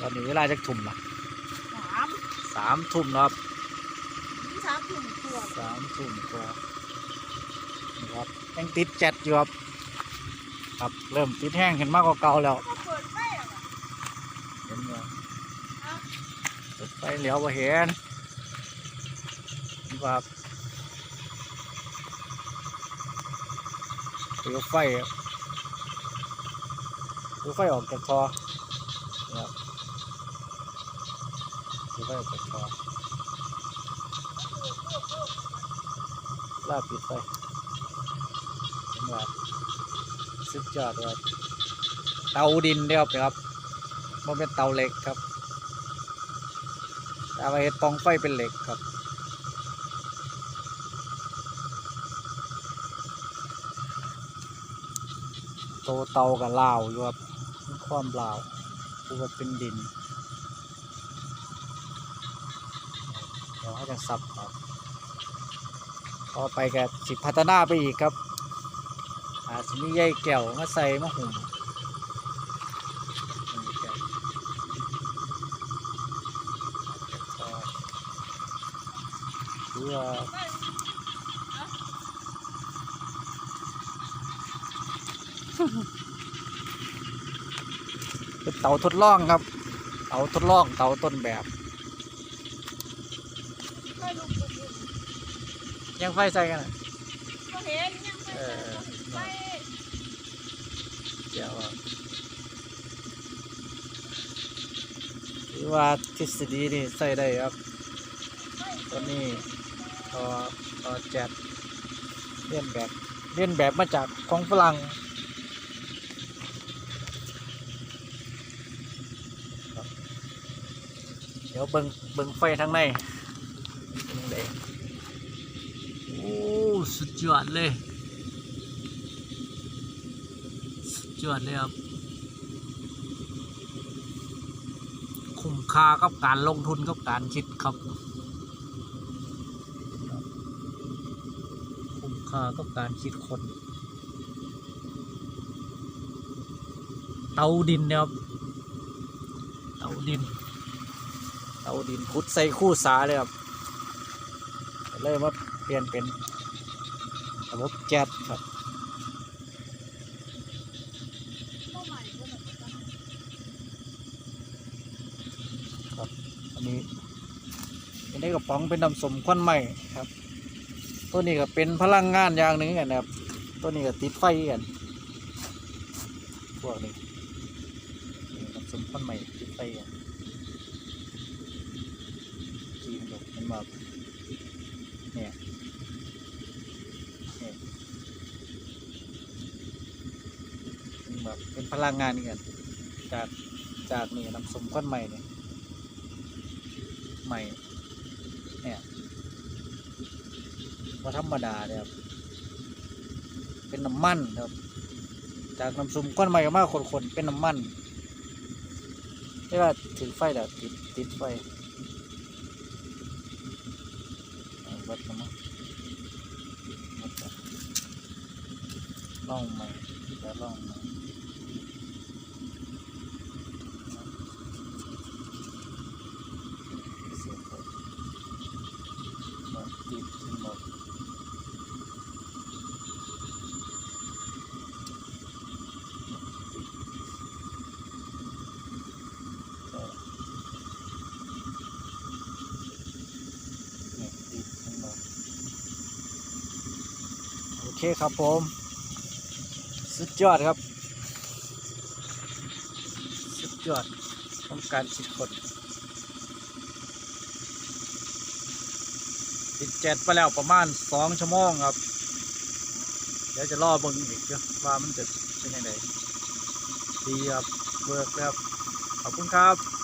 ตอนนี้เวลาจะทุ่มละสามสามทุ่มแล้วครับถึงสามถึงตัวสามทุ่มกว่านี่ครับยังติดแจ็ดอยู่ครับครับเริ่มติดแห้งขึ้นมากกว่าเก่าแล้วก็เปิดไฟอะว่ะเห็นไหมเอาเปิดไฟเหลียวมาเห็นนี่ครับเปิดไฟครับเปิดไฟออกจากท่อนี่ครับเปิด ไฟออกจากท่อลาปิดไฟเห็นไหรับสุดยอดเลยครับเตาดินเดียวครับมันเป็นเตาเหล็กครับเอาไปเฮ็ดปล่องไฟเป็นเหล็กครับโตเตากับลาวอยู่ครับความลาวคือว่าเป็นดิน ดี๋ยวให้จะซับครับต่อไปก็สิพัฒนาไปอีกครับอาจจะมีใยแก้วมาใส่มาหุ่มเพื่อเป็นเต่าทดลองครับ เต่าทดลอง เต่าต้นแบบ ยังไฟใส่กันน่ะเห็นยังไฟเออไฟเดี๋ยวหรือว่าทฤษฎีนี่ใส่ได้ครับตัวนี้ต่อต่อแจ็ดเลียนแบบเลียนแบบมาจากของฝรั่งเดี๋ยวเบิงเบิงไฟทางในไงโอ้ สุดเลยสุดยอดเลยครับ คุ้มค่ากับการลงทุนกับการคิดครับ คุ้มค่ากับการคิดคน เตาดินเนี่ยครับ เตาดิน เตาดินขุดใส่คู่สาเลยครับเลยมาเปลี่ยนเป็น ระบบแก๊สครับก็ใหม่ก็แบอันนี้อันนี้กระป๋องเป็นน้ำสมควันใหม่ครับ ตัวนี้ก็เป็นพลังงานอย่างหนึ่งกันนะครับตัวนี้ก็ติดไฟกันพวกนี้น้ำสมควันใหม่ติดไฟกันจีนดกมันมาเนี่ยเนี่ยมันแบบ เป็นพลังงานกันจากจากนี่น้ำสมควันใหม่เนี่ยใหม่เนี่ยว่าธรรมดาเนี่ยครับเป็นน้ำมันครับ จากน้ำซุปก้อนใหม่ออกมาคนๆเป็นน้ำมันเรียกว่าถือไฟแล้วติดติดไฟวัดน้ำมันวันล่องใหม่แล้วล่องใหม่เสียบไปมาติดขึ้นมาก็เนี่ยติดขึ้นมาโอ เคครับผม สุดยอดครับ สุดยอดของการคิดคนติดเจ็ดไปแล้วประมาณสองชั่วโมงครับ เดี๋ยวจะรอบิ่งอีกเด้อว่ามันจะเป็นยังไงดีครับเวิร์กครับ ขอบคุณครับ